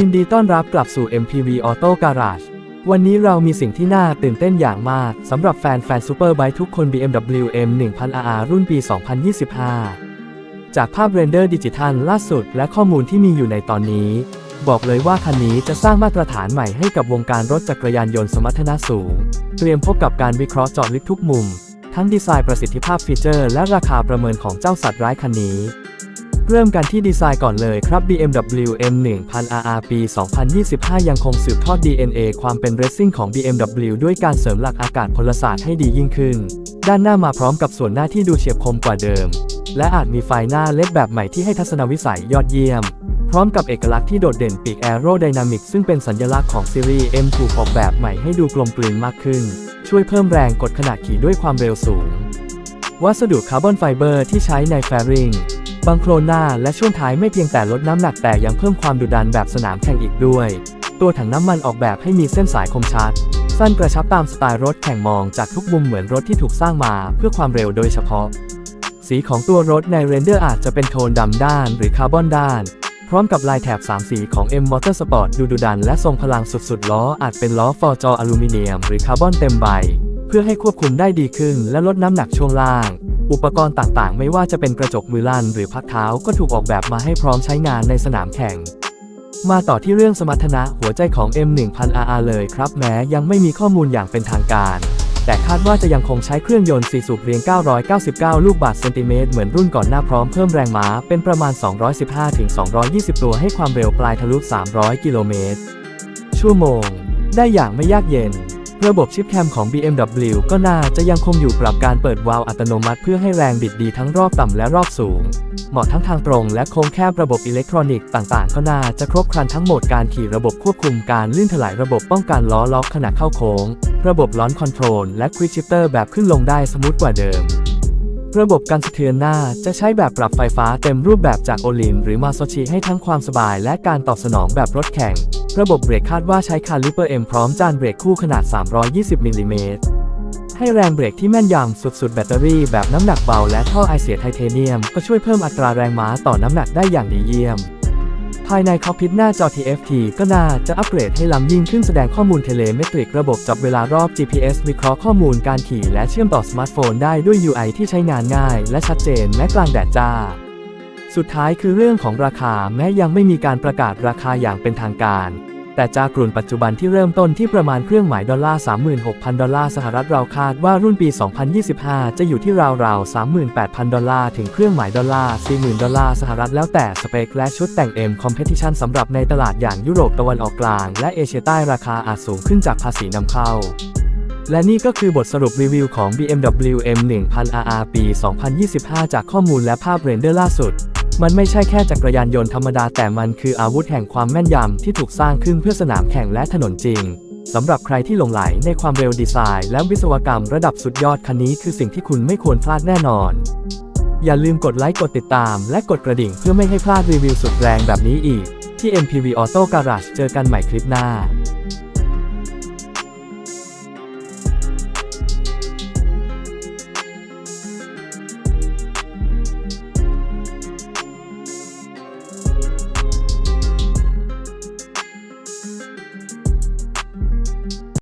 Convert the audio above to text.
ยินดีต้อนรับกลับสู่ MPV Auto Garage วันนี้เรามีสิ่งที่น่าตื่นเต้นอย่างมากสำหรับแฟนแฟนซูเปอร์ไบค์ทุกคน BMW M 1000 RR รุ่นปี 2025 จากภาพเรนเดอร์ดิจิทัลล่าสุดและข้อมูลที่มีอยู่ในตอนนี้ บอกเลยว่าคันนี้จะสร้างมาตรฐานใหม่ให้กับวงการรถจักรยานยนต์สมรรถนะสูง เตรียมพบกับการวิเคราะห์เจาะลึกทุกมุม ทั้งดีไซน์ประสิทธิภาพฟีเจอร์ และราคาประเมินของเจ้าสัตว์ร้ายคันนี้ เริ่มกันที่ดีไซน์ก่อนเลยครับ BMW M 1000 RR ปี 2025 ยังคงสืบทอด DNA ความเป็นเรซซิ่งของ BMW ด้วยการเสริมหลักอากาศพลศาสตร์ให้ดียิ่งขึ้น ด้านหน้ามาพร้อมกับส่วนหน้าที่ดูเฉียบคมกว่าเดิม และอาจมีไฟหน้าเล็ดแบบใหม่ที่ให้ทัศนวิสัยยอดเยี่ยม พร้อมกับเอกลักษณ์ที่โดดเด่นปีกแอโรไดนามิกซึ่งเป็นสัญลักษณ์ของซีรีส์ M ถูกออกแบบใหม่ให้ดูกลมกลืนมากขึ้น ช่วยเพิ่มแรงกดขณะขี่ด้วยความเร็วสูง วัสดุคาร์บอนไฟเบอร์ที่ใช้ในแฟริง บังโครหน้าและช่วงท้ายไม่เพียงแต่ลดน้ำหนักแต่ยังเพิ่มความดุดันแบบสนามแข่งอีกด้วย ตัวถังน้ำมันออกแบบให้มีเส้นสายคมชัด สั้นกระชับตามสไตล์รถแข่งมองจากทุกมุมเหมือนรถที่ถูกสร้างมาเพื่อความเร็วโดยเฉพาะ สีของตัวรถในเรนเดอร์อาจจะเป็นโทนดำด้านหรือคาร์บอนด้าน พร้อมกับลายแถบ 3 สีของ M Motorsport ดูดุดันและทรงพลังสุดๆ ล้ออาจเป็นล้อฟอร์จออลูมิเนียมหรือคาร์บอนเต็มใบ เพื่อให้ควบคุมได้ดีขึ้นและลดน้ำหนักช่วงล่าง อุปกรณ์ต่างๆ ไม่ว่าจะเป็นกระจกมือลั่นหรือพักเท้าก็ถูกออกแบบมาให้พร้อมใช้งานในสนามแข่ง มาต่อที่เรื่องสมรรถนะหัวใจของ M1000 RR เลยครับแม้ยังไม่มีข้อมูลอย่างเป็นทางการ แต่คาดว่าจะยังคงใช้เครื่องยนต์ 4 สูบเรียง 999 ลูกบาศก์เซนติเมตรเหมือนรุ่นก่อนหน้าพร้อมเพิ่มแรงม้าเป็นประมาณ 215-220 ตัวให้ความเร็วปลายทะลุ 300 กิโลเมตรชั่วโมง ได้อย่างไม่ยากเย็น ระบบชิปแคมของ BMW ก็น่าจะยังคงอยู่ปรับการเปิดวาล์วอัตโนมัติเพื่อให้แรงบิดดีทั้งรอบต่ำและรอบสูง เหมาะทั้งทางตรงและโค้งแคบระบบอิเล็กทรอนิกส์ต่างๆ ก็น่าจะครบครันทั้งหมดการขี่ระบบควบคุมการลื่นถลายระบบป้องกันล้อล็อกขณะเข้าโค้ง ระบบล้อนคอนโทรลและควิกชิปเตอร์แบบขึ้นลงได้สมูทกว่าเดิม ระบบการสะเทือนหน้าจะใช้แบบปรับไฟฟ้าเต็มรูปแบบจากโอลินหรือมาโซชิให้ทั้งความสบายและการตอบสนองแบบรถแข่ง ระบบเบรกคาดว่าใช้คาลิเปอร์ M พร้อมจานเบรกคู่ขนาด 320มิลลิเมตรให้แรงเบรกที่แม่นยำสุดๆ แบตเตอรี่แบบน้ำหนักเบาและท่อไอเสียไทเทเนียม ก็ช่วยเพิ่มอัตราแรงม้าต่อน้ำหนักได้อย่างดีเยี่ยม ภายในคอกพิทหน้าจอ TFT ก็น่าจะอัปเกรดให้ล้ำยิ่งขึ้นแสดงข้อมูลเทเลเมตริกระบบจับเวลารอบ GPS วิเคราะห์ข้อมูลการขี่และเชื่อมต่อสมาร์ทโฟนได้ด้วย UI ที่ใช้งานง่ายและชัดเจนแม้กลางแดดจ้า สุดท้ายคือเรื่องของราคาแม้ยังไม่มีการประกาศราคาอย่างเป็นทางการ แต่จากรุ่นปัจจุบันที่เริ่มต้นที่ประมาณเครื่องหมายดอลลาร์ 36,000 ดอลลาร์สหรัฐเราคาดว่ารุ่นปี 2025 จะอยู่ที่ราวๆ 38,000 ดอลลาร์ถึงเครื่องหมายดอลลาร์ 40,000 ดอลลาร์สหรัฐแล้วแต่สเปคและชุดแต่ง M Competition สำหรับในตลาดอย่างยุโรปตะวันออกกลาง และเอเชียใต้ราคาอาจสูงขึ้นจากภาษีนำเข้าและนี่ก็คือบทสรุปรีวิวของ BMW M1000 RR ปี 2025 จากข้อมูลและภาพเรนเดอร์ล่าสุด มันไม่ใช่แค่จักรยานยนต์ธรรมดาแต่มันคืออาวุธแห่งความแม่นยำที่ถูกสร้างขึ้นเพื่อสนามแข่งและถนนจริงสำหรับใครที่หลงไหลในความเร็วดีไซน์ และวิศวกรรมระดับสุดยอดคันนี้คือสิ่งที่คุณไม่ควรพลาดแน่นอน อย่าลืมกดไลค์กดติดตาม และกดกระดิ่งเพื่อไม่ให้พลาดรีวิวสุดแรงแบบนี้อีก ที่ MPV Auto Garage เจอกันใหม่คลิปหน้า